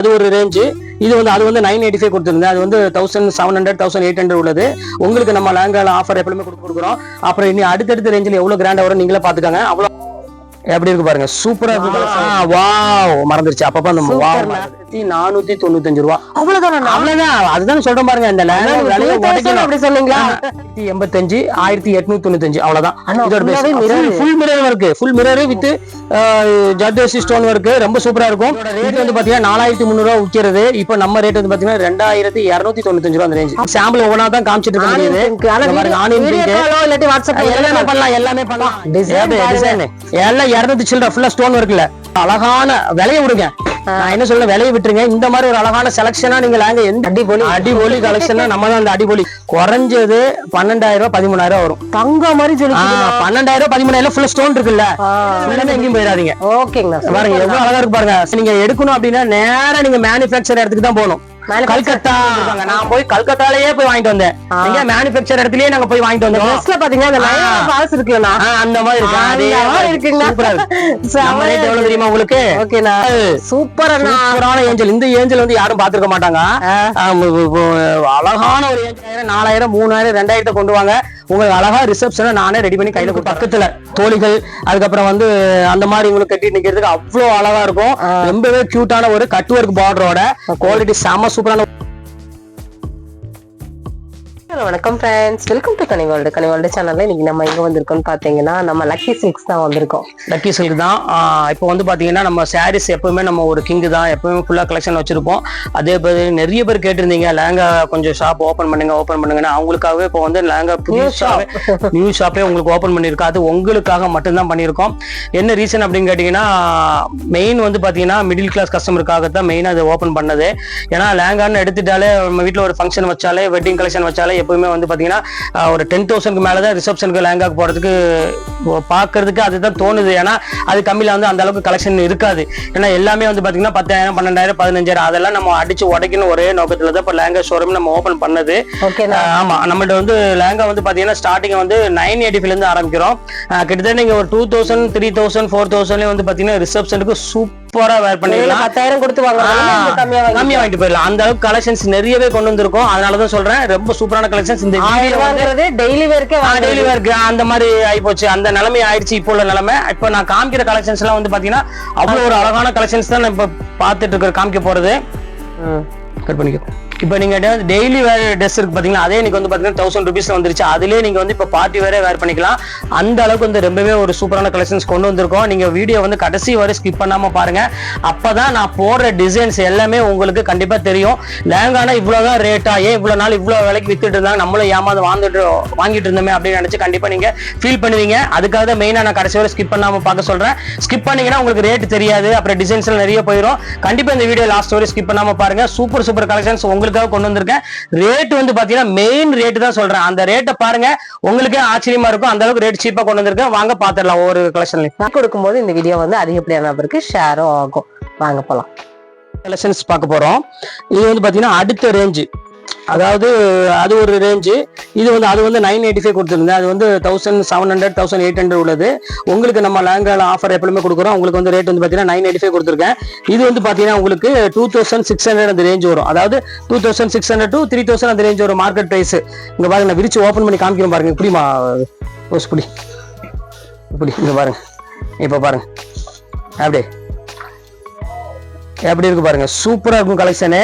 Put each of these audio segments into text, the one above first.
அது ஒரு ரேஞ்சு இது வந்து அது வந்து நைன் எயிட்டி ஃபைவ் கொடுத்துருந்தேன். அது வந்து thousand seven hundred thousand eight hundred உள்ளது. உங்களுக்கு நம்ம லேங்கால ஆஃபர் எப்பவுமே கொடுக்க கொடுக்குறோம். அப்புறம் இனி அடுத்தடுத்த ரேஞ்சில் எவ்வளவு கிராண்டா வரும் நீங்களே பாத்துக்கோங்க அவ்வளோ எப்படி இருக்கு பாருங்க. சூப்பரா இருக்கு. வாவ் மறந்துருச்சு. அப்பப்ப அந்த வாவ் நானூத்தி தொண்ணூத்தஞ்சு ரூபா. அவ்வளவுதானா அவ்வளவுதான். அதுதான் சொல்றேன் பாருங்க உடைக்கணும். அப்படி சொன்னீங்களா ஆயிரத்தி எண்பத்தஞ்சு ஆயிரத்தி எட்நூத்தி தொண்ணூத்தஞ்சு அவ்வளவுதான். ஃபுல் மிரர் இருக்கு. Full mirror with zardozi stone work ரொம்ப சூப்பரா இருக்கும். ரேட் வந்து பாத்தீங்கன்னா நாலாயிரத்தி முந்நூறு விற்கிறது இப்போ நம்ம ரேட் வந்து பாத்தீங்கன்னா ரெண்டாயிரத்தி இருநூத்தி தொண்ணூத்தஞ்சு ரூபா அந்த ரேஞ்ச் சாம்பிள் ஒவ்வொன்றா தான் காமிச்சிட்டு இருக்க முடியுது. வாட்ஸ்அப் எல்லாமே பண்ணலாம் எல்லாமே பண்ணலாம். டிசைன் எல்லாம் இருநூத்தி சில்லற ஃபுல்லா ஸ்டோன் ஒர்க்ல அழகான விலைய விடுங்க. என்ன சொல்ல விலைய விட்டுருங்க. இந்த மாதிரி ஒரு அழகான செலக்ஷனா நீங்க லேங்க எந்த அடிபொலி அடிபொலி கலெக்ஷன் நம்ம தான் அந்த அடிபொலி. குறைஞ்சது பன்னெண்டாயிரம் ரூபாய் பதிமூணாயிரம் வரும். தங்க மாதிரி சொல்லி பன்னெண்டாயிரம் ரூபாய் பதிமூணாயிரம் ஃபுல்லா ஸ்டோன் இருக்குல்ல. ஃபுல்லாமே எங்கேயும் போயிடாதீங்க. ஓகேங்கண்ணா பாருங்க எவ்வளவு அழகா இருக்கு பாருங்க. நீங்க எடுக்கணும் அப்படின்னா நேரா நீங்க மேனுஃபேக்சர் இடத்துக்கு தான் போகணும். கல்கத்தா. நான் போய் கல்கத்தாலயே போய் வாங்கிட்டு வந்தேன். எங்க மேனுஃபேக்சர் இடத்துலயே நாங்க போய் வாங்கிட்டு வந்தோம். ட்ரெஸ்ல பாத்தீங்கன்னா அந்த லைன் பாஸ் இருக்குல்லண்ணா ஆ, அந்த மாதிரி இருக்கு. அதே அந்த மாதிரி இருக்குங்களா? சூப்பரா இருக்கு. செமையா நம்ம ரேட் எவ்வளவு தெரியுமா உங்களுக்கு? ஓகேண்ணா சூப்பர் அண்ணா சூப்பரான ஏஞ்சல் இந்த ஏஞ்சல் வந்து யாரும் பாத்துருக்க மாட்டாங்க. அழகான ஒரு ஏஞ்சல் நாலாயிரம் மூணாயிரம் ரெண்டாயிரத்தை கொண்டு வாங்க. உங்களுக்கு அழகா ரிசப்ஷனை நானே ரெடி பண்ணி கையில பக்கத்துல தோழிகள் அதுக்கப்புறம் வந்து அந்த மாதிரி உங்களுக்கு கட்டி நிக்கிறதுக்கு அவ்வளவு அழகா இருக்கும். ரொம்பவே கியூட்டான ஒரு கட் ஒர்க் பார்டரோட குவாலிட்டி செம சூப்பரான வணக்கம் ஃப்ரெண்ட்ஸ் வெல்கம் டு கனிவால்டு கனிவால்டு சேனல்ல இன்னைக்கு நம்ம எங்க வந்திருக்கோம்னு பாத்தீங்கன்னா நம்ம லக்கி சில்க்ஸ் தான் வந்திருக்கோம். லக்கி சில்க் தான். இப்போ வந்து பாத்தீங்கன்னா நம்ம சாரீஸ் எப்பவுமே நம்ம ஒரு கிங் தான். எப்பவுமே ஃபுல்லா கலெக்ஷன் வச்சிருப்போம். அதே மாதிரி நிறைய பேர் கேட்டிருந்தீங்க லேங்கா கொஞ்சம் ஷாப் ஓபன் பண்ணுங்க ஓபன் பண்ணுங்கன்னு. அவங்களுக்காகவே இப்போ வந்து லேங்கா புதிய ஷாப் நியூ ஷாப்பே உங்களுக்கு ஓபன் பண்ணியிருக்கோம். அது உங்களுக்காக மட்டும்தான் பண்ணியிருக்கோம். என்ன ரீசன் அப்படின்னு கேட்டிங்கன்னா மெயின் வந்து பாத்தீங்கன்னா மிடில் கிளாஸ் கஸ்டமருக்காக தான் மெயின் அதை ஓபன் பண்ணது. ஏன்னா லேங்கான்னு எடுத்துட்டாலே நம்ம வீட்டில் ஒரு ஃபங்க்ஷன் வச்சாலே வெட்டிங் கலெக்ஷன் வச்சாலே எப்பவுமே வந்து பாத்தீங்கன்னா ஆஹ் ஒரு டென் தௌசண்ட்க்கு மேலே தான் ரிசப்ஷனுக்கு லேங்காக்கு போகிறதுக்கு பார்க்கறதுக்கு அதுதான் தோணுது. ஏன்னா அது கம்மியில் வந்து அந்த அளவுக்கு கலெக்ஷன் இருக்காது. ஏன்னா எல்லாமே வந்து பாத்தீங்கன்னா பத்தாயிரம் பன்னெண்டாயிரம் பதினஞ்சாயிரம் அதெல்லாம் நம்ம அடிச்சு உடைக்கணும் ஒரே நோக்கத்தில் தான் இப்போ லேங்கா ஷோரூம் நம்ம ஓப்பன் பண்ணது. ஓகேண்ணா ஆஹ் ஆமா. நம்மகிட்ட வந்து லேங்கா வந்து பாத்தீங்கன்னா ஸ்டார்டிங் வந்து நைன் எயிட்டி இருந்து ஆரம்பிக்கிறோம். கிட்டத்தட்ட நீங்க ஒரு two thousand three thousand four தௌசண்ட்லேயே வந்து பாத்தீங்கன்னா ரிசப்ஷனுக்கு சூப்பரா வேர் பண்ணிடலாம். பத்தாயிரம் கொடுத்து கம்மியா வாங்கி கம்மியா வாங்கிட்டு போயிடலாம். அந்த அளவுக்கு கலெக்ஷன்ஸ் நிறையவே கொண்டு வந்திருக்கோம். அதனாலதான் சொல்றேன் ரொம்ப சூப்பரான கலெக்ஷன்ஸ் இந்த டெய்லி வேர்க்கே டெய்லி ஒர்க் அந்த மாதிரி ஆயிப்போச்சு. அந்த நிலைமை ஆயிடுச்சு இப்போ உள்ள நிலைமை. இப்போ நான் காமிக்கிற கலெக்ஷன்ஸ் எல்லாம் வந்து பாத்தீங்கன்னா அவ்வளவு ஒரு அழகான கலெக்ஷன்ஸ் தான் நான் இப்ப பாத்துட்டு இருக்கிற காமிக்க போறது. கட் பண்ணிக்கோ. இப்போ நீங்கள் டெய்லி வேர் ட்ரெஸ் இருக்கு பாத்தீங்களா அதே எனக்கு வந்து பாத்தீங்கன்னா தௌசண்ட் ருபீஸ் வந்துருச்சு. அதுலேயே நீங்க வந்து இப்போ பார்ட்டி வேற வேர் பண்ணிக்கலாம். அந்த அளவுக்கு வந்து ரொம்பவே ஒரு சூப்பரான கலெக்ஷன்ஸ் கொண்டு வந்திருக்கோம். நீங்க வீடியோ வந்து கடைசி வரை ஸ்கிப் பண்ணாம பாருங்க. அப்பதான் நான் போடுற டிசைன்ஸ் எல்லாமே உங்களுக்கு கண்டிப்பாக தெரியும். லேங்கானா இவ்வளவுதான் ரேட்டா ஏன் இவ்வளோ நாள் இவ்வளோ விலைக்கு வித்துட்டு இருந்தாங்க? நம்மளும் ஏமாந்து வாழ்ந்துட்டு வாங்கிட்டு இருந்தோமே அப்படின்னு நினச்சி கண்டிப்பா நீங்க ஃபீல் பண்ணுவீங்க. அதுக்காக தான் மெயினா நான் கடைசி வரை ஸ்கிப் பண்ணாம பார்க்க சொல்றேன். ஸ்கிப் பண்ணீங்கன்னா உங்களுக்கு ரேட் தெரியாது. அப்புறம் டிசைன்ஸ்லாம் நிறைய போயிடும் கண்டிப்பாக இந்த வீடியோ லாஸ்ட் வரை ஸ்கிப் பண்ணாமல் பாருங்க. சூப்பர் சூப்பர் கலெக்ஷன்ஸ் உங்களுக்காக கொண்டு வந்திருக்கேன். ரேட் வந்து பாத்தீங்கன்னா மெயின் ரேட் தான் சொல்றேன். அந்த ரேட்டை பாருங்க. உங்களுக்கே ஆச்சரியமா இருக்கும். அந்த அளவுக்கு ரேட் சீப்பா கொண்டு வந்திருக்கேன். வாங்க பாத்துடலாம் ஒவ்வொரு கலெக்ஷன்லையும் கொடுக்கும்போது இந்த வீடியோ வந்து அதிகப்படியான நபருக்கு ஷேரும் ஆகும். வாங்க போலாம். கலெக்ஷன்ஸ் பார்க்க போறோம். இது வந்து பாத்தீங்கன்னா அடுத்த ரேஞ்சு அதாவது அது ஒரு ரேஞ்சு இது வந்து அது வந்து நைன் எயிட்டி ஃபைவ் கொடுத்துருந்தேன். அது வந்து thousand seven hundred thousand eight hundred உள்ளது. உங்களுக்கு நம்ம லேங்கால ஆஃபர் எப்பவுமே கொடுக்குறோம். உங்களுக்கு வந்து ரேட் வந்து பார்த்தீங்கன்னா நைன் எயிட்டி ஃபைவ் கொடுத்துருக்கேன். இது வந்து பார்த்தீங்கன்னா உங்களுக்கு டூ தௌசண்ட் சிக்ஸ் ஹண்ட்ரட் அந்த ரேஞ்ச் வரும். அதாவது two thousand six hundred to three thousand அந்த ரேஞ்ச் வரும் மார்க்கெட் ப்ரைஸ் இங்கே பாருங்க நான் விரிச்சு ஓப்பன் பண்ணி காமிக்கிறேன் பாருங்க. இப்படிமா ஓஸ் இப்படி இப்படி இங்க பாருங்க. இப்போ பாருங்க. அப்படியே. எப்படி இருக்கு பாருங்க? சூப்பரா இருக்கும் கலெக்ஷனு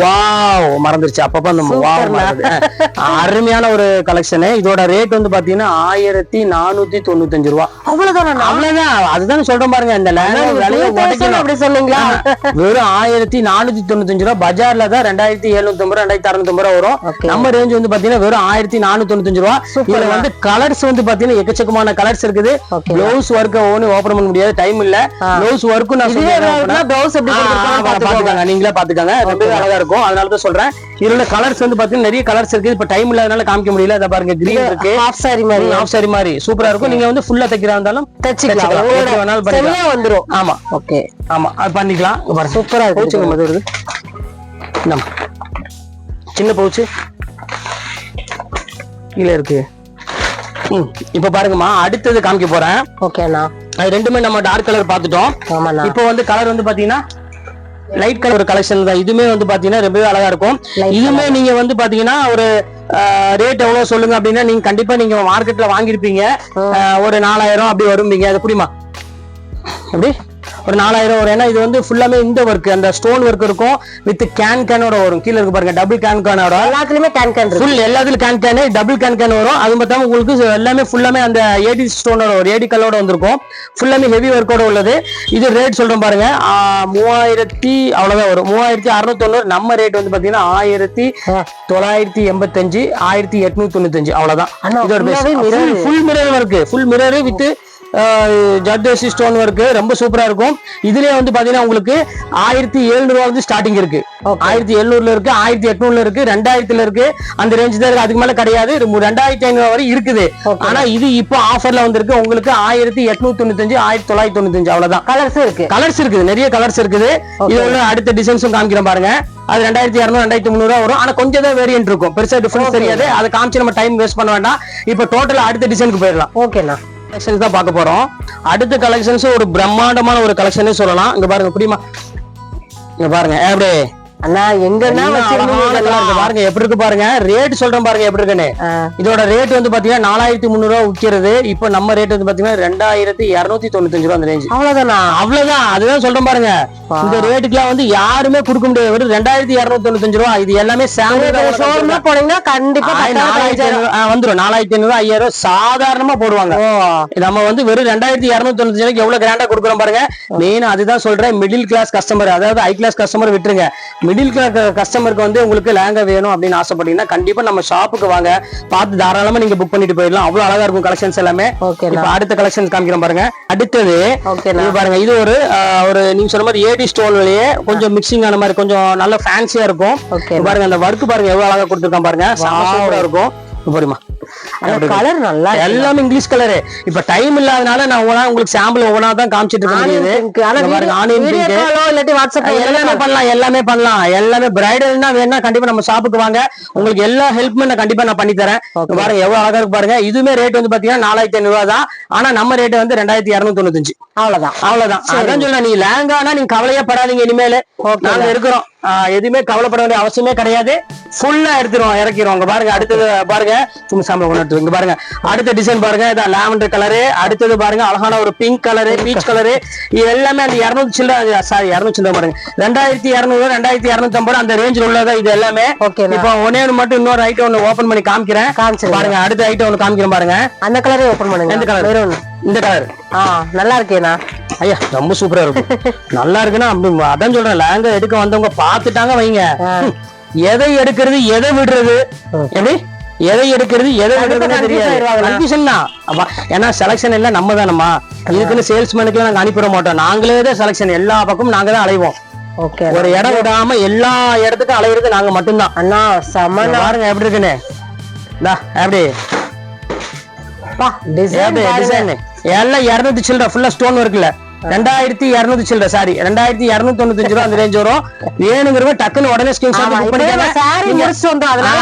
வாவ் மறந்துருச்சு. அப்பப்ப அந்த வாவ் அருமையான ஒரு கலெக்ஷனு இதோட ரேட் வந்து பாத்தீங்கன்னா ஆயிரத்தி நானூத்தி தொண்ணூத்தஞ்சு ரூபா. அவ்வளவுதான்? அவ்வளவுதான். அதுதான் சொல்றேன் பாருங்க இந்த லேண்ட் விலையை உடைக்கணும். அப்படி சொன்னீங்களா வெறும் ஆயிரத்தி நானூத்தி தொண்ணூத்தஞ்சு ரூபா. பஜார்ல தான் ரெண்டாயிரத்தி எழுநூத்தி ஐம்பது ரெண்டாயிரத்தி அறுநூத்தி ரூபா வரும். நம்ம ரேஞ்ச் வந்து பாத்தீங்கன்னா வெறும் ஆயிரத்தி நானூத்தி தொண்ணூத்தஞ்சு ரூபா. இதுல வந்து கலர்ஸ் வந்து பாத்தீங்கன்னா எக்கச்சக்கமான கலர்ஸ் இருக்குது. பிளவுஸ் ஒர்க் ஒவ்வொன்னு ஓபன் பண்ண முடியாது. டைம் இல்ல. பிளவுஸ் ஒர்க்கும் நான் பிளவுஸ் எப்படி பாத்துக்கோங்க. நீங்களே பாத்துக்கோங்க ரொம்பவே அழகா இருக்கும். அதனால தான் சொல்றேன். இதுல கலர்ஸ் வந்து பாத்தீங்கன்னா நிறைய கலர்ஸ் இருக்கு. இப்ப டைம் இல்லாதனால காமிக்க முடியல. இதை பாருங்க கிரீன் இருக்கு. ஹாஃப் சாரி மாதிரி. ஆஃப் சாரி மாதிரி. சூப்பரா இருக்கும். நீங்க வந்து ஃபுல்லா தைக்கிறா இருந்தாலும் தச்சுக்கலாம். வேணாலும் பண்ணிக்கலாம். வந்துரும். ஆமா. ஓகே ஆமா. அது பண்ணிக்கலாம். பாருங்க. சூப்பரா இருக்கு. வருது. சின்ன பவுச்சு கீழே இருக்கு. ம் இப்ப பாருங்கம்மா. அடுத்தது காமிக்க போறேன். ஓகேண்ணா அது ரெண்டுமே நம்ம டார்க் கலர் பார்த்துட்டோம். இப்போ வந்து கலர் வந்து பாத்தீங்கன்னா லைட் கலர் கலெக்ஷன் தான். இதுமே வந்து பாத்தீங்கன்னா ரொம்பவே அழகா இருக்கும். இதுமே நீங்க வந்து பாத்தீங்கன்னா ஒரு ரேட் எவ்வளவு சொல்லுங்க அப்படின்னா நீங்க கண்டிப்பா நீங்க மார்க்கெட்ல வாங்கியிருப்பீங்க. ஆஹ் ஒரு நாலாயிரம் அப்படி வரும்பீங்க. அது புரியுமா? எப்படி? ஒரு நாலாயிரம் வரும். ஏன்னா இது வந்து ஃபுல்லாமே இந்த ஒர்க் அந்த ஸ்டோன் ஒர்க் இருக்கும் வித் கேன் கேனோட வரும். கீழே இருக்கு பாருங்க டபுள் கேன் கேனோட எல்லாத்துலயுமே கேன் கேன் ஃபுல் எல்லாத்துலயும் கேன் கேனு டபுள் கேன் கேன் வரும். அது பார்த்தாம உங்களுக்கு எல்லாமே ஃபுல்லாமே அந்த ஏடி ஸ்டோனோட ஒரு ஏடி கல்லோட வந்திருக்கும். ஃபுல்லாமே ஹெவி ஒர்க்கோட உள்ளது. இது ரேட் சொல்றேன் பாருங்க. மூவாயிரத்தி அவ்வளவுதான் வரும். மூவாயிரத்தி அறுநூத்தி தொண்ணூறு நம்ம ரேட் வந்து பாத்தீங்கன்னா ஆயிரத்தி தொள்ளாயிரத்தி எண்பத்தஞ்சு ஆயிரத்தி எட்நூத்தி தொண்ணூத்தஞ்சு. அவ்வளவுதான். Full mirror work full mirror with zardozi stone work ரொம்ப சூப்பரா இருக்கும். இதுலயே வந்து பாத்தீங்கன்னா உங்களுக்கு ஆயிரத்தி எழுநூறுவா வந்து ஸ்டார்டிங் இருக்கு. ஆயிரத்தி எழுநூறுல இருக்கு ஆயிரத்தி எட்நூறுல இருக்கு ரெண்டாயிரத்துல இருக்கு. அந்த ரேஞ்ச் தான் இருக்கு. அதுக்கு மேல கிடையாது. ரெண்டாயிரத்தி ஐநூறு வரை இருக்குது. ஆனா இது இப்போ ஆஃபர்ல வந்திருக்கு. உங்களுக்கு ஆயிரத்தி எட்நூத்தி தொண்ணூத்தஞ்சு ஆயிரத்தி தொள்ளாயிரத்தி தொண்ணூத்தஞ்சு அவ்வளவுதான். கலர்ஸ் இருக்கு. கலர்ஸ் இருக்குது. நிறைய கலர்ஸ் இருக்குது. இது உள்ள அடுத்த டிசைன்ஸும் காமிக்கிறேன் பாருங்க. அது ரெண்டாயிரத்தி இரநூறு ரெண்டாயிரத்தி முந்நூறு வரும். ஆனா கொஞ்சம் தான் வேரியன்ட் இருக்கும். பெருசா டிஃபரன்ஸ் தெரியாது. அதை காமிச்சு நம்ம டைம் வேஸ்ட் பண்ண வேண்டாம். இப்போ டோட்டல் அடுத்த டிசைனுக்கு போயிடலாம். ஓகேண்ணா கலெக்ஷன்ஸ் தான் பார்க்க போறோம். அடுத்த கலெக்ஷன்ஸ் ஒரு பிரம்மாண்டமான ஒரு கலெக்ஷனே சொல்லலாம். இங்க பாருங்க புரியுமா? இங்க பாருங்க அப்படியே அண்ணா எங்கன்னா? பாருங்க எப்படி இருக்கு பாருங்க. ரேட் சொல்றேன் பாருங்க எப்படி இருக்குன்னு. இதோட ரேட் வந்து பாத்தீங்கன்னா நாலாயிரத்தி முந்நூறு ரூபா விற்கிறது இப்போ நம்ம ரேட் வந்து பாத்தீங்கன்னா ரெண்டாயிரத்தி இருநூத்தி தொண்ணூத்தஞ்சு ரூபா அந்த ரேஞ்ச் அவ்வளவுதானா? அவ்வளவுதான் அதுதான் சொல்றேன் பாருங்க. இந்த ரேட்டுக்குலாம் வந்து யாருமே கொடுக்க முடியாது. வெறும் ரெண்டாயிரத்தி இருநூத்தி தொண்ணூத்தஞ்சு ரூபா. இது எல்லாமே ஷோரூம்ல போனீங்கன்னா கண்டிப்பா வந்துரும். நாலாயிரத்தி ஐநூறு ஐயாயிரம் சாதாரணமா போடுவாங்க. நம்ம வந்து வெறும் ரெண்டாயிரத்தி இருநூத்தி தொண்ணூத்தி ரூபாய்க்கு எவ்வளவு கிராண்டா கொடுக்குறோம் பாருங்க. மெயின் அதுதான் சொல்றேன் மிடில் கிளாஸ் கஸ்டமர் அதாவது ஹை கிளாஸ் கஸ்டமர் விட்டுருங்க. மிடில் கிளாஸ் கஸ்டமருக்கு வந்து உங்களுக்கு லேங்கா வேணும் அப்படின்னு ஆசைப்பட்டீங்கன்னா கண்டிப்பா நம்ம ஷாப்புக்கு வாங்க. பார்த்து தாராளமா நீங்க புக் பண்ணிட்டு போயிடலாம். அவ்வளவு அழகா இருக்கும் கலெக்ஷன்ஸ் எல்லாமே. அடுத்த கலெக்ஷன்ஸ் காமிக்கிறேன் பாருங்க. அடுத்தது பாருங்க இது ஒரு ஒரு நீங்க சொன்ன மாதிரி ஏடி ஸ்டோன்லயே கொஞ்சம் மிக்சிங் ஆன மாதிரி கொஞ்சம் நல்ல ஃபேன்சியா இருக்கும். பாருங்க அந்த ஒர்க் பாருங்க எவ்வளவு அழகா கொடுத்துருக்கான் பாருங்க. செம சூப்பரா இருக்கும். பாருமா அந்த கலர் நல்லா. எல்லாமே இங்கிலீஷ் கலரு இப்ப டைம் இல்லாதனால நான் ஒவ்வொன்றா உங்களுக்கு சாம்பிள் ஒவ்வொன்றா தான் காமிச்சிட்டு இருக்க பண்ணலாம் எல்லாமே பண்ணலாம். எல்லாமே பிரைடல்னா வேணா கண்டிப்பா நம்ம ஷாப்புக்கு வாங்க. உங்களுக்கு எல்லா ஹெல்ப்புமே நான் கண்டிப்பா நான் பண்ணி தரேன். பாருங்க எவ்வளவு அழகா இருக்கு பாருங்க. இதுமே ரேட் வந்து பாத்தீங்கன்னா நாலாயிரத்தி ஐநூறு தான். ஆனா நம்ம ரேட் வந்து ரெண்டாயிரத்தி இருநூத்தி தொண்ணூத்தஞ்சு. அவ்வளவுதான். அவ்வளவுதான். அதான் சொல்றேன் நீ லேங்கானா நீங்க கவலையே படாதீங்க இனிமேல். நாங்க இருக்கிறோம். எதுவுமே கவலைப்பட வேண்டிய அவசியமே கிடையாது. ஃபுல்லா எடுத்துருவோம் இறக்கிறோம் பாருங்க அடுத்தது பாருங்க. சும்மா சாம்பல் கொண்டு இங்க பாருங்க அடுத்த டிசைன் பாருங்க இதான் லாவெண்டர் கலரு அடுத்தது பாருங்க அழகான ஒரு பிங்க் கலரு பீச் கலரு இது எல்லாமே அந்த இரநூத்தி சில்லற சாரி இரநூத்தி சில்லற பாருங்க. ரெண்டாயிரத்தி இரநூறு ரெண்டாயிரத்தி இரநூத்தி ஐம்பது அந்த ரேஞ்சில் உள்ளதா இது எல்லாமே? ஓகேண்ணா இப்போ ஒன்னே ஒன்று மட்டும் இன்னொரு ஐட்டம் ஒன்று ஓபன் பண்ணி காமிக்கிறேன். காமிச்சிருங்க. பாருங்க அடுத்த ஐட்டம் ஒன்று காமிக்கிறேன் பாருங்க. அந்த கலரே ஓபன் பண்ணுங்க. எந்த கலர் இந்த கலர் ஆ நல்லா இருக்கேண்ணா ஐயா ரொம்ப சூப்பரா இருக்கும் நல்லா இருக்குன்னா அதான் சொல்றேன் லேங்க எடுக்க வந்தவங்க பாத்துட்டாங்க வைங்க. எதை எடுக்கிறது எதை விடுறது? எப்படி? எதை எடுக்கிறது எதை தெரியாது? கன்ஃபியூஷன் தான். ஏன்னா செலக்ஷன் எல்லாம் நம்ம தானம்மா இதுக்குன்னு சேல்ஸ்மேனுக்கு நாங்க அனுப்பிட மாட்டோம். நாங்களே தான் செலக்ஷன் எல்லா பக்கமும் நாங்க தான் அலைவோம். ஓகே ஒரு இடம் விடாம எல்லா இடத்துக்கும் அலையிறது நாங்க மட்டும்தான். அண்ணா செம்மண்ணா பாருங்க எப்படி இருக்குன்னு. எப்படி? டிசைன் எல்லாம் இருநூத்தி சில்லற ஃபுல்லா ஸ்டோன் ஒர்க்ல ரெண்டாயிரத்தி இருநூத்தி சில்லற சாரி ரெண்டாயிரத்தி இருநூத்தி தொண்ணூத்தஞ்சு ரூபா அந்த ரேஞ்ச் வரும். வேணுங்கிறவங்க டக்குன்னு உடனே ஸ்கிரீன் ஷாட் அதனால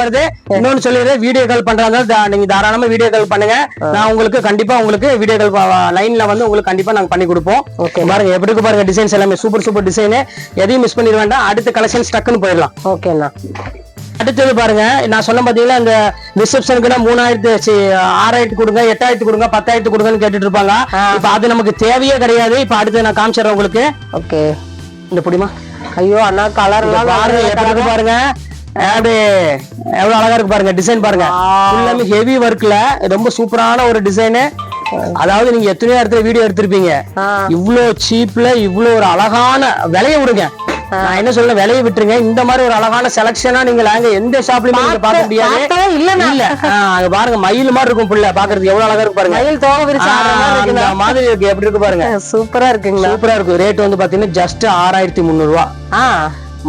வருது. இன்னொன்னு சொல்லிடுறேன் வீடியோ கால் பண்றாங்க தா- நீங்க தாராளமா வீடியோ கால் பண்ணுங்க. நான் உங்களுக்கு கண்டிப்பா உங்களுக்கு வீடியோ கால் லைன்ல வந்து உங்களுக்கு கண்டிப்பா நாங்க பண்ணி கொடுப்போம். பாருங்க எப்படி பாருங்க டிசைன்ஸ் எல்லாமே. சூப்பர் சூப்பர் டிசைன் எதையும் மிஸ் பண்ணிட வேண்டாம். அடுத்த கலெக்ஷன்ஸ் டக்குன்னு போயிடலாம். ஓகேண்ணா அடுத்தது பாருங்க நான் சொன்ன பாத்தீங்களா இந்த ரிசப்ஷனுக்குன்னா மூணாயிரத்து ஆறாயிரத்து கொடுங்க எட்டாயிரத்து கொடுங்க பத்தாயிரத்து கொடுங்கன்னு கேட்டுட்டு இருப்பாங்க. இப்ப அது நமக்கு தேவையே கிடையாது. இப்ப அடுத்து நான் காமிச்சிடுறேன் உங்களுக்கு. ஓகே. இந்த புடிமா. ஐயோ அண்ணா கலர் எல்லாம் பாருங்க பாருங்க. அப்படி எவ்வளவு அழகா இருக்கு பாருங்க டிசைன் பாருங்க. ஃபுல்லாமே ஹெவி ஒர்க்ல ரொம்ப சூப்பரான ஒரு டிசைனு அதாவது நீங்க எத்தனையோ இடத்துல வீடியோ எடுத்திருப்பீங்க. இவ்ளோ சீப்ல இவ்ளோ ஒரு அழகான விலையை விடுங்க. நான் என்ன சொல்ல விலையை விட்டுருங்க. இந்த மாதிரி ஒரு அழகான செலக்ஷனா நீங்க லேங்க எந்த ஷாப்லயுமே நீங்க பார்க்க முடியாது. இல்ல ஆ, அங்க பாருங்க மயில் மாதிரி இருக்கும் புள்ள. பாக்குறதுக்கு எவ்வளவு அழகா இருக்கு பாருங்க. மயில் தோகை விரிச்சு மாதிரி இருக்கு. எப்படி இருக்கு பாருங்க. சூப்பரா இருக்குங்களா? சூப்பரா இருக்கும். ரேட் வந்து பாத்தீங்கன்னா ஜஸ்ட் ஆறாயிரத்தி முந்நூறு ரூபா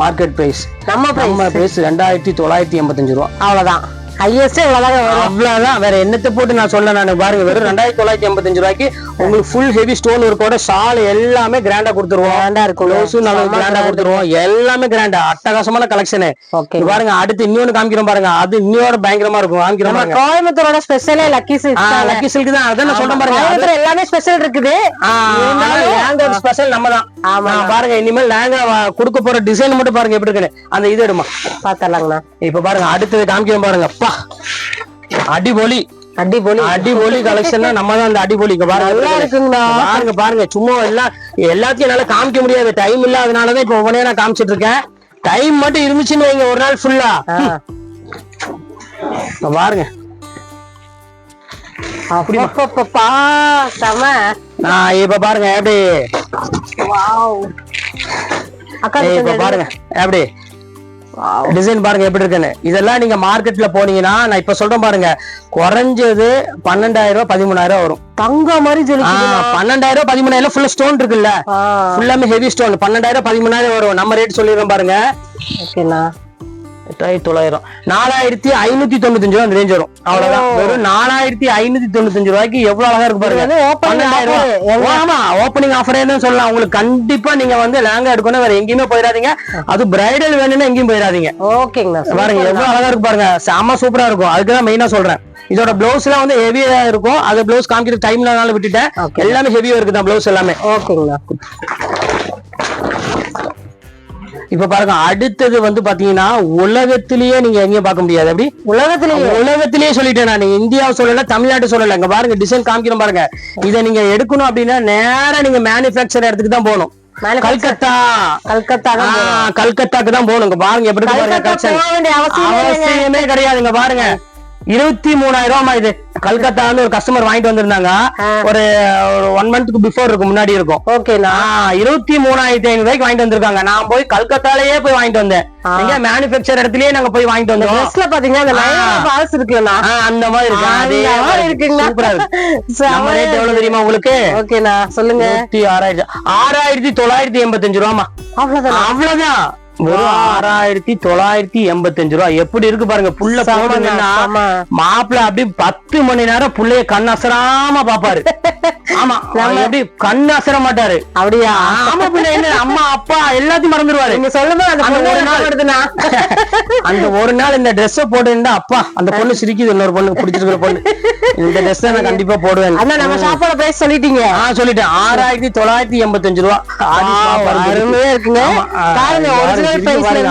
மார்க்கெட் பிரைஸ். நம்ம பிரைஸ் ரெண்டாயிரத்தி தொள்ளாயிரத்தி எண்பத்தஞ்சு ரூபா. அவ்வளவுதான். ஹையஸ்ட் இவ்வளவுதாங்க வரும். அவ்வளவுதான். வேற என்னத்தை போட்டு நான் சொல்ல நான்? பாருங்க வெறும் ரெண்டாயிரத்தி தொள்ளாயிரத்தி எண்பத்தஞ்சு ரூபாய்க்கு உங்களுக்கு ஃபுல் ஹெவி ஸ்டோன் ஒர்க்கோட ஷால் எல்லாமே கிராண்டா கொடுத்துருவோம். கிராண்டா இருக்கும். ப்ளவுஸும் நல்லா கிராண்டா கொடுத்துருவோம். எல்லாமே கிராண்டா அட்டகாசமான கலெக்ஷனு ஓகே பாருங்க அடுத்து இன்னொன்னு காமிக்கிறோம் பாருங்க. அது இன்னொரு பயங்கரமா இருக்கும். காமிக்கிறோம் கோயம்புத்தூரோட ஸ்பெஷலே லக்கி சில்க்ஸ் லக்கி சில்க் தான். அதான் நான் சொல்றேன் பாருங்க. எல்லாமே ஸ்பெஷல் இருக்குது. ஸ்பெஷல் நம்ம தான் பாருங்க இனிமேல் லேங்கா கொடுக்க போற டிசைன் மட்டும் பாருங்க எப்படி இருக்குன்னு. அந்த இது எடுமா. பாத்தலாங்கண்ணா இப்ப பாருங்க அடுத்தது காமிக்கிறோம் பாருங்க. அப்பா அடிபொலி. அடிபொலி. அடிபொலி கலெக்ஷன் நம்ம தான் அந்த அடிபொலி. பாருங்க நல்லா இருக்குங்கண்ணா. பாருங்க பாருங்க சும்மா எல்லாம் எல்லாத்தையும் என்னால காமிக்க முடியாது. டைம் இல்லாதனாலதான் இப்ப உடனே நான் காமிச்சிட்டு இருக்கேன். டைம் மட்டும் இருந்துச்சுன்னு வைங்க ஒரு நாள் ஃபுல்லா. பாருங்க. நான் இப்ப பாருங்க எப்படி? அக்கா இப்ப பாருங்க. எப்படி. டிசைன் பாருங்க எப்படி இருக்குன்னு. இதெல்லாம் நீங்க மார்க்கெட்ல போனீங்கன்னா நான் இப்ப சொல்றேன் பாருங்க. குறைஞ்சது பன்னெண்டாயிரம் ரூபாய் பதிமூணாயிரம் வரும். தங்க மாதிரி. பன்னெண்டாயிரம் ரூபாய் பதிமூணாயிரம் ஃபுல்லா ஸ்டோன் இருக்குல்ல. ஃபுல்லாமே ஹெவி ஸ்டோன் பன்னெண்டாயிரம் பதிமூணாயிரம் வரும். நம்ம ரேட் சொல்லிடுறோம் பாருங்க. ஓகேண்ணா தொள்ளாயிரம். நாலாயிரத்தி ஐநூத்தி தொண்ணூத்தஞ்சு ரூபா அந்த ரேஞ்ச் வரும். அவ்வளவுதான். வெறும் நாலாயிரத்தி ஐநூத்தி தொண்ணூத்தஞ்சு ரூபாய்க்கு எவ்வளவு அழகா இருக்கு பாருங்க. ஆமா ஓப்பனிங் ஆஃபரே தான் சொல்லலாம். உங்களுக்கு கண்டிப்பா நீங்க வந்து லேங்கா எடுக்கணும். வேற எங்கேயுமே போயிடாதீங்க. அது பிரைடல் வேணும்னா எங்கேயும் போயிடாதீங்க. ஓகேங்கண்ணா. பாருங்க. எவ்வளவு அழகா இருக்கு பாருங்க. செம்ம சூப்பரா இருக்கும். அதுக்கு தான் மெயினா சொல்றேன். இதோட பிளவுஸ் எல்லாம் வந்து ஹெவியா இருக்கும். அது பிளவுஸ் காமிக்கிற டைம்ல விட்டுட்டேன். எல்லாமே ஹெவியா இருக்கு தான் பிளவுஸ் எல்லாமே. ஓகேங்கண்ணா. இப்ப பாருங்க அடுத்தது வந்து பாத்தீங்கன்னா உலகத்திலேயே நீங்க எங்கேயும் பார்க்க முடியாது. அப்படி உலகத்திலேயே? உலகத்திலேயே சொல்லிட்டேன் நான். இந்தியாவை சொல்லல தமிழ்நாட்டு சொல்லல. இங்க பாருங்க டிசைன் காமிக்கிறோம் பாருங்க. இதை நீங்க எடுக்கணும் அப்படின்னா நேரா நீங்க மேனுபேக்சர் இடத்துக்கு தான் போகணும். கல்கத்தா. கல்கத்தா கல்கத்தாக்கு தான் போகணும். பாருங்க எப்படி அவசியமே இல்லைங்க. அவசியமே கிடையாது இங்க பாருங்க. இருபத்தி மூணாயிரம் ரூபாய் இது. கல்கத்தா வந்து ஒரு கஸ்டமர் வாங்கிட்டு வந்திருந்தாங்க. ஒரு ஒன் மந்த்க்கு பிஃபோர் இருக்கும் முன்னாடி இருக்கும். ஓகேண்ணா இருபத்தி மூணாயிரத்தி ஐநூறு ரூபாய்க்கு வாங்கிட்டு வந்திருக்காங்க. நான் போய் கல்கத்தாலேயே போய் வாங்கிட்டு வந்தேன். எங்க மேனுபேக்சர் இடத்துலயே நாங்க போய் வாங்கிட்டு வந்தோம். ட்ரெஸ்ல பாத்தீங்கன்னா இருக்குல்லண்ணா ஆ, அந்த மாதிரி இருக்கு. அதே மாதிரி மாதிரி இருக்குங்களா? சூப்பரா இருக்கு. நம்ம ரேட் எவ்வளவு தெரியுமா உங்களுக்கு? ஓகேண்ணா சொல்லுங்க. ஆறாயிரத்தி ஆறாயிரத்தி தொள்ளாயிரத்தி எண்பத்தஞ்சு ரூபாமா அவ்வளவுதான்? அவ்வளவுதான். வெறும் ஆறாயிரத்தி தொள்ளாயிரத்தி எண்பத்தஞ்சு ரூபா. எப்படி இருக்கு பாருங்க புள்ள ஆமா மாப்பிள்ள அப்படி பத்து மணி நேரம் புள்ளைய கண் அசராம பாப்பாரு. ஆமா. எப்படி கண் அசர மாட்டாரு. அப்படியா? ஆமா பின்ன என்ன அம்மா அப்பா எல்லாத்தையும் மறந்துடுவாரு நீங்க சொல்லும்போது அந்த ஒரு நாள். வருதுண்ணா அந்த ஒரு நாள் இந்த ட்ரெஸ் போட்டு அப்பா அந்த பொண்ணு சிரிக்குது இன்னொரு பொண்ணு பிடிச்சிருக்கிற பொண்ணு. இந்த ட்ரெஸ் நான் கண்டிப்பா போடுவேன். அண்ணா நம்ம ஷாப்போட பிரைஸ் சொல்லிட்டீங்க. ஆ சொல்லிட்டேன். ஆறாயிரத்தி தொள்ளாயிரத்தி எண்பத்தஞ்சு ரூபா. அருமையா இருக்குங்க. பாருங்க ஒரிஜினல் பிரைஸ்ல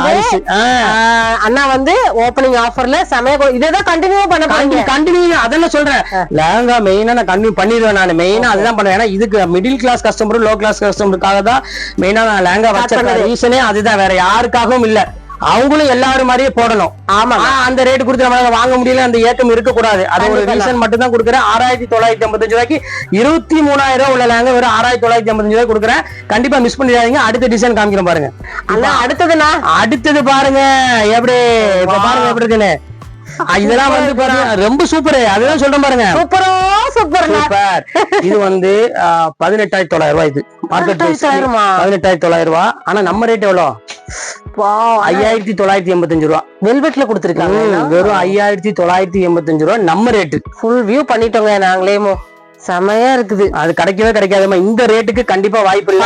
அண்ணா வந்து ஓப்பனிங் ஆஃபர்ல செமையா இதேதான் கண்டினியூ பண்ண கண்டினியூ அதெல்லாம் சொல்றேன். லேங்கா மெயினா நான் கண்டினியூ பண்ணிடுவேன் நான். மெயினா அதுதான் பண்ணுவேன் ஏன்னா இதுக்கு மிடில் கிளாஸ் கஸ்டமரும் லோ கிளாஸ் கஸ்டமருக்காக தான் மெயினா நான் லேங்கா வச்ச. ரீசனே அதுதான். வேற யாருக்காகவும் இல்ல. அவங்களும் எல்லாரும் மாதிரியே போடணும். ஆமா அந்த ரேட் கொடுத்து நம்மளால வாங்க முடியல அந்த ஏக்கம் இருக்க கூடாது அது ஒரு. ரீசன் மட்டும் தான் கொடுக்குறேன். ஆறாயிரத்தி தொள்ளாயிரத்தி ஐம்பத்தஞ்சு ரூபாய்க்கு இருபத்தி மூணாயிரம் ரூபாய் உள்ள லேங்க வெறும் ஆறாயிரத்தி தொள்ளாயிரத்தி ஐம்பத்தஞ்சு ரூபாய் கொடுக்குறேன். கண்டிப்பா மிஸ் பண்ணிடாதீங்க. அடுத்த டிசைன் காமிக்கிறேன் பாருங்க. அண்ணா அடுத்ததுண்ணா? அடுத்தது பாருங்க. எப்படி இப்ப பாருங்க எப்படி இருக்குன்னு. இதெல்லாம் வந்து பாருங்க ரொம்ப சூப்பர். அதுதான் சொல்றேன் பாருங்க. சூப்பரோ சூப்பர்ண்ணா. சூப்பர். இது வந்து பதினெட்டாயிரத்தி தொள்ளாயிரம் ரூபாய் இது மார்க்கெட் பிரைஸ்? பதினெட்டாயிரத்தி தொள்ளாயிரம் ரூபாய் ஆனா நம்ம ரேட் எவ்வளவு ஐயாயிரத்தி தொள்ளாயிரத்தி எண்பத்தஞ்சு ரூபா. வெல்வெட்ல கொடுத்துருக்காங்க வெறும் ஐயாயிரத்தி தொள்ளாயிரத்தி எண்பத்தஞ்சு ரூபா நம்ம ரேட்டு ஃபுல் வியூ பண்ணிட்டோங்க நாங்களேமோ செமையா இருக்குது. அது கிடைக்கவே கிடைக்காதுமா இந்த ரேட்டுக்கு கண்டிப்பா வாய்ப்பு இல்ல.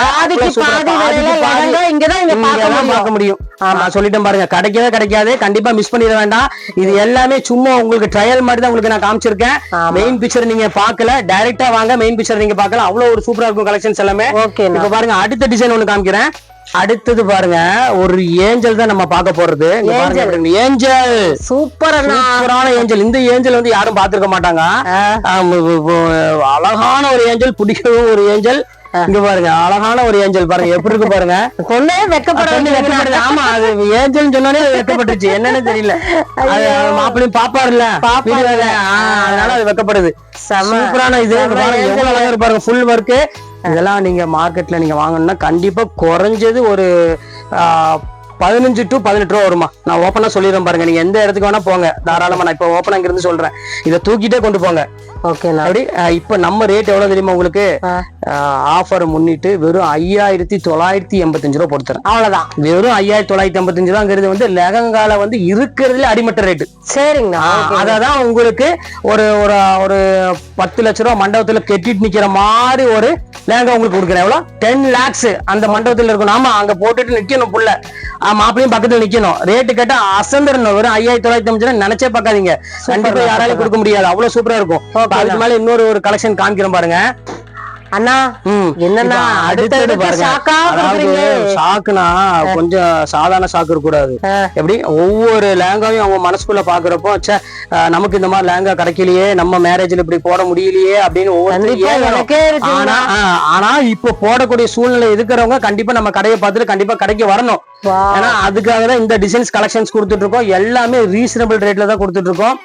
பார்க்க முடியும். நான் சொல்லிட்டேன் பாருங்க. கிடைக்கவே கிடைக்காது. கண்டிப்பா மிஸ் பண்ணிட வேண்டாம். இது எல்லாமே சும்மா உங்களுக்கு ட்ரையல் மாதிரி தான் உங்களுக்கு நான் காமிச்சிருக்கேன். ஆமா. மெயின் பிக்சர் நீங்க பார்க்கல. டைரக்டா வாங்க. மெயின் பிக்சர் நீங்க பார்க்கலாம் அவ்வளவு ஒரு சூப்பரா இருக்கும் கலெக்ஷன்ஸ் எல்லாமே. இப்ப பாருங்க அடுத்த டிசைன் ஒண்ணு காமிக்கிறேன். அடுத்தது பாருங்க ஒரு ஏஞ்சல் தான் நம்ம பார்க்க போறது. ஏஞ்சல். சூப்பர் சூப்பரான ஏஞ்சல். இந்த ஏஞ்சல் வந்து யாரும் பார்த்திருக்க மாட்டாங்க. அழகான ஒரு ஏஞ்சல் பிடிக்கவும் ஒரு ஏஞ்சல். இங்க பாருங்க அழகான ஒரு ஏஞ்சல் பாருங்க. எப்படி இருக்கு பாருங்க. பொண்ணே வெக்கப்பட பொண்ணு. வெட்கப்படுது. ஆமா அது ஏஞ்சல் சொன்னோடனே அது வெட்கப்பட்டுருச்சு என்னன்னு தெரியல. அது மாப்பிளையும். வீடியோல. ஆ, அதனால அது வெட்கப்படுது செம. சூப்பரான இது. பாருங்க. எவ்வளவு அழகா இருக்கு பாருங்க. ஃபுல் ஒர்க் இதெல்லாம் நீங்க மார்க்கெட்ல நீங்க வாங்கணும்னா கண்டிப்பா குறைஞ்சது ஒரு பதினஞ்சு டு பதினெட்டு ரூபா வருமா நான் ஓப்பனா சொல்லிடுறேன் பாருங்க. நீங்க எந்த இடத்துக்கு வேணா போங்க. தாராளமா நான் இப்போ ஓப்பன் இருந்து சொல்றேன். இதை தூக்கிட்டே கொண்டு போங்க. ஓகேண்ணா அப்படி இப்ப நம்ம ரேட் எவ்வளவு தெரியுமா உங்களுக்கு. ஆஃபர் முன்னிட்டு வெறும் ஐயாயிரத்தி தொள்ளாயிரத்தி எண்பத்தஞ்சு ரூபா போட்டுறேன் அவ்வளவுதான். வெறும் ஐயாயிரத்தி தொள்ளாயிரத்தி எண்பத்தஞ்சு ரூபாங்கிறது வந்து லெகங்கால வந்து இருக்கிறதுல அடிமட்ட ரேட்டு சரிங்கண்ணா. அததான் உங்களுக்கு ஒரு ஒரு ஒரு பத்து லட்ச ரூபா மண்டபத்துல கெட்டிட்டு நிக்கிற மாதிரி ஒரு லேங்கா உங்களுக்கு கொடுக்குறேன். எவ்வளவு? டென் லேக்ஸ் அந்த மண்டபத்துல இருக்கணும். ஆமா அங்க போட்டுட்டு நிக்கணும் புள்ள. மாப்பிளையும் பக்கத்துல நிக்கணும். ரேட்டு கேட்டா அசந்தரணும் வெறும் ஐயாயிரத்தி தொள்ளாயிரத்தி ஐம்பது நினைச்சே பார்க்காதீங்க. கண்டிப்பா யாராலையும் கொடுக்க முடியாது. அவ்வளவு சூப்பரா இருக்கும். அதுக்கு மேல இன்னொரு ஒரு கலெக்ஷன் காமிக்கிறோம் பாருங்க. அண்ணா அடுத்த அடுத்தது அடுத்த பாருங்க. ஷாக்குனா கொஞ்சம் சாதாரண ஷாக்கு இருக்கக்கூடாது. ஆ. எப்படி? ஒவ்வொரு லேங்காவையும் அவங்க மனசுக்குள்ள பாக்குறப்போ நமக்கு இந்த மாதிரி லேங்கா கிடைக்கலையே நம்ம மேரேஜ்ல இப்படி போட முடியலையே அப்படின்னு ஒவ்வொரு ஆனா இப்போ போடக்கூடிய சூழ்நிலை இருக்கிறவங்க கண்டிப்பா நம்ம கடையை பார்த்துட்டு கண்டிப்பா கடைக்கு வரணும். ஏன்னா அதுக்காக தான் இந்த டிசைன்ஸ் கலெக்ஷன்ஸ் கொடுத்துட்டு இருக்கோம். எல்லாமே ரீசனபிள் ரேட்ல தான் கொடுத்துட்டு இருக்கோம்.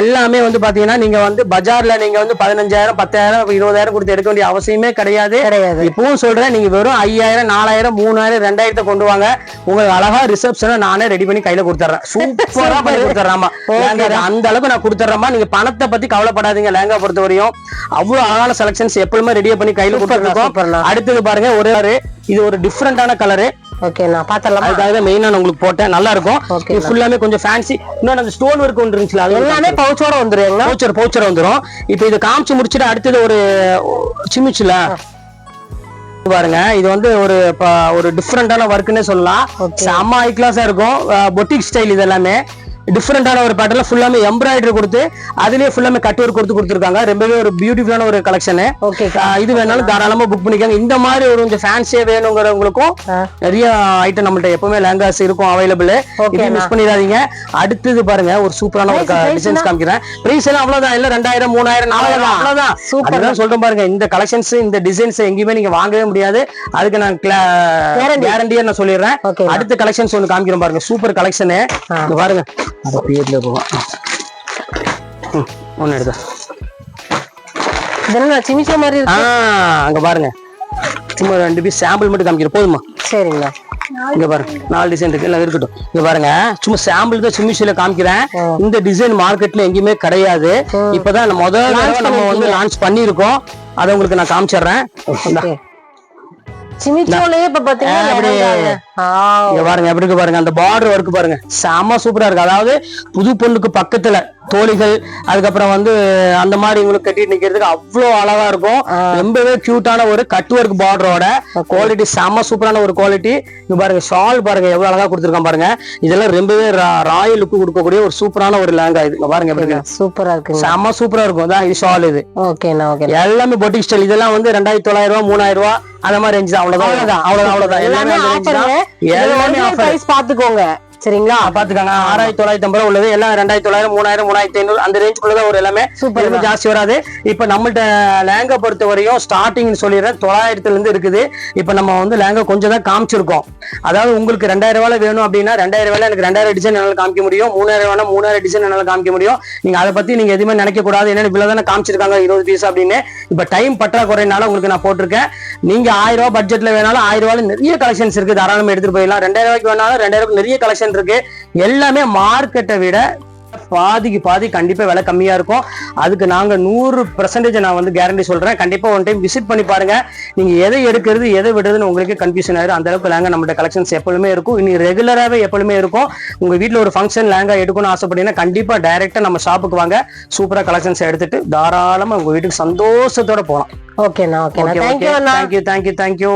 எல்லாமே வந்து பாத்தீங்கன்னா நீங்க வந்து பஜார்ல நீங்க வந்து பதினஞ்சாயிரம் பத்தாயிரம் இருபதாயிரம் கொடுத்து எடுக்க வேண்டிய அவசியமே கிடையாது. கிடையாது. இப்பவும் சொல்றேன் நீங்க வெறும் ஐயாயிரம் நாலாயிரம் மூணாயிரம் ரெண்டாயிரத்தை கொண்டு வாங்க. உங்களுக்கு அழகா ரிசப்ஷனை நானே ரெடி பண்ணி கையில கொடுத்துறேன். சூப்பரா பண்ணி கொடுத்துறேன்மா லேங்கா அந்த அளவுக்கு நான் கொடுத்துறேன்மா நீங்க பணத்தை பத்தி கவலைப்படாதீங்க. லேங்கா பொறுத்த வரையும் அவ்வளவு அழகான செலக்ஷன்ஸ் எப்பவுமே ரெடியா பண்ணி கையில கொடுத்துருக்கோம். அடுத்தது பாருங்க ஒரு. இது ஒரு டிஃப்ரெண்டான கலரு ஓகேண்ணா பாத்திரலாமா அதுக்காக தான் மெயினா நான் உங்களுக்கு போட்டேன். நல்லா இருக்கும். இது ஃபுல்லாமே கொஞ்சம் ஃபேன்சி இன்னொன்று அந்த ஸ்டோன் ஒர்க் ஒன்று இருந்துச்சுல அது எல்லாமே பவுச்சோட வந்துருங்களா பவுச்சர் பவுச்சர் வந்துரும். இப்போ இது காமிச்சு முடிச்சுட்டு அடுத்தது ஒரு சிமிச்சுல. பாருங்க இது வந்து ஒரு ஒரு டிஃப்ரெண்டான ஒர்க்குன்னே சொல்லலாம். செம்ம ஹை கிளாஸா இருக்கும். பொட்டிக் ஸ்டைல் இது எல்லாமே. டிஃப்ரெண்டான ஒரு பேட்டர்ல ஃபுல்லாமே எம்ப்ராய்டரி கொடுத்து அதுலயே ஃபுல்லாமே கட் ஒர்க் கொடுத்து கொடுத்துருக்காங்க. ரொம்பவே ஒரு பியூட்டிஃபுல்லான ஒரு கலெக்ஷனு ஓகே இது வேணாலும் தாராளமா புக் பண்ணிக்கோங்க. இந்த மாதிரி ஒரு கொஞ்சம் ஃபேன்சியா வேணுங்கிறவங்களுக்கும் நிறைய ஐட்டம் நம்மள்ட்ட எப்பவுமே லேங்காஸ் இருக்கும் அவைலபிள் இது மிஸ் பண்ணிடாதீங்க. அடுத்தது பாருங்க ஒரு சூப்பரான ஒரு டிசைன்ஸ் காமிக்கிறேன். பிரைஸ் எல்லாம் அவ்வளவுதான். இல்ல ரெண்டாயிரம் மூணாயிரம் நாலாயிரம் அவ்வளவுதான். Super. அதுதான் சொல்றேன் பாருங்க. இந்த கலெக்ஷன்ஸ் இந்த டிசைன்ஸ் எங்கேயுமே நீங்க வாங்கவே முடியாது. அதுக்கு நான் Guarantee. கேரண்டியா நான் சொல்லிடுறேன். அடுத்த கலெக்ஷன்ஸ் ஒன்று காமிக்கிறேன் பாருங்க. சூப்பர் கலெக்ஷனு ஆ. அது பேர்ல போகும் ஒன்னு எடுத்தா. இதெல்லாம் சிமிச்ச மாதிரி ஆ அங்க பாருங்க. சும்மா ரெண்டு பீஸ் சாம்பிள் மட்டும் காமிக்கிறேன். போதுமா? சரிங்கண்ணா இங்க பாருங்க நாலு டிசைன் இருக்கு. எல்லாம் இருக்கட்டும். இங்க பாருங்க. சும்மா சாம்பிள் தான் சிம்மிஷில காமிக்கிறேன். இந்த டிசைன் மார்க்கெட்ல எங்கேயுமே கிடையாது. இப்பதான் நம்ம முதல் நம்ம வந்து லான்ச் பண்ணிருக்கோம் அதை உங்களுக்கு நான் காமிச்சிடுறேன். சிமிச்சோலயே இப்ப பாத்தீங்கன்னா இங்க பாருங்க எப்படி இருக்கு பாருங்க அந்த பார்டர் ஒர்க் பாருங்க. செம சூப்பரா இருக்கு. அதாவது புது பொண்ணுக்கு பக்கத்துல தோழிகள் அதுக்கப்புறம் வந்து அந்த மாதிரி உங்களுக்கு கட்டிட்டு நிக்கிறதுக்கு அவ்வளவு அழகா இருக்கும். ரொம்பவே கியூட்டான ஒரு கட் ஒர்க் பார்டரோட குவாலிட்டி செம சூப்பரான ஒரு குவாலிட்டி இங்க பாருங்க ஷால் பாருங்க எவ்வளவு அழகா கொடுத்துருக்கான் பாருங்க. இதெல்லாம் ரொம்பவே ராயல் லுக்கு கொடுக்கக்கூடிய ஒரு சூப்பரான ஒரு லேங்கா இது. பாருங்க எப்படி இருக்கு. சூப்பரா இருக்குங்க. செம சூப்பரா இருக்கும். அதான் இது ஷால் இது. ஓகேண்ணா ஓகே எல்லாமே பொட்டிக் ஸ்டைல் இதெல்லாம் வந்து ரெண்டாயிரத்தி தொள்ளாயிரம் ரூபாய் மூணாயிரம் ரூபாய் அந்த மாதிரி ரேஞ்ச் தான். அவ்வளவுதான். அவ்வளவுதான். அவ்வளவுதான் அவ்வளவுதான். எல்லாமே பிரைஸ் பாத்துக்கோங்க. சரிங்களா? பாத்துக்காங்க ஆறாயிரத்தி தொள்ளாயிரத்தி ஐம்பது ரூபா உள்ளது எல்லாம் ரெண்டாயிரத்தி தொள்ளாயிரம் மூணாயிரம் மூணாயிரத்தி ஐநூறு அந்த ரேஞ்சுக்குள்ளதான் ஒரு எல்லாமே எதுவுமே ஜாஸ்தி வராது. இப்ப நம்மள்ட்ட லேங்கா பொறுத்த வரையும் ஸ்டார்டிங் சொல்லிடுறேன். தொள்ளாயிரத்துல இருந்து இருக்குது. இப்ப நம்ம வந்து லேங்கா கொஞ்சம் தான் காமிச்சிருக்கோம். அதாவது உங்களுக்கு ரெண்டாயிரம் ரூபாய் வேணும் அப்படின்னா ரெண்டாயிரம் ரூபாயில எனக்கு ரெண்டாயிரம் டிசைன் என்னால காமிக்க முடியும். மூணாயிரம் ரூபாய் மூணாயிரம் டிசைன் என்னால காமிக்க முடியும். நீங்க அதை பத்தி நீங்க எதுவுமே நினைக்க கூடாது. இவ்வளவு தானே காமிச்சிருக்காங்க இருபது பீஸ் அப்படின்னு. இப்ப டைம் பற்றாக்குறைனால உங்களுக்கு நான் போட்டிருக்கேன். நீங்க ஆயிரம் ரூபாய் பட்ஜெட்ல வேணாலும் ஆயிரம் ரூபாயில நிறைய கலெக்ஷன்ஸ் இருக்கு. தாராளமா எடுத்துட்டு போயிடலாம். ரெண்டாயிரம் ரூபாய்க்கு வேணாலும் ரெண்டாயிரம் நிறைய கலெக்ஷன் இருக்கு. எல்லாமே மார்க்கெட்டை விட பாதிக்கு பாதி கண்டிப்பா விலை கம்மியா இருக்கும். அதுக்கு நாங்க நூறு பெர்சன்டேஜ் நான் வந்து கேரண்டி சொல்றேன். கண்டிப்பா ஒன் டைம் விசிட் பண்ணி பாருங்க. நீங்க எதை எடுக்கிறது எதை விடுறதுன்னு உங்களுக்கு கன்ஃபியூஷன் ஆயிரும். அந்த அளவுக்கு லேங்கா நம்மளோட கலெக்ஷன்ஸ் எப்பொழுதுமே இருக்கும். இனி ரெகுலராகவே எப்பொழுதுமே இருக்கும். உங்க வீட்ல ஒரு ஃபங்க்ஷன் லேங்கா எடுக்கணும்னு ஆசைப்பட்டீங்கன்னா கண்டிப்பா டைரக்டா நம்ம ஷாப்புக்கு வாங்க. சூப்பரா கலெக்ஷன்ஸ் எடுத்துட்டு தாராளமா உங்க வீட்டுக்கு சந்தோஷத்தோட போகலாம் ஓகேண்ணா thank you Anna. Thank you thank you thank you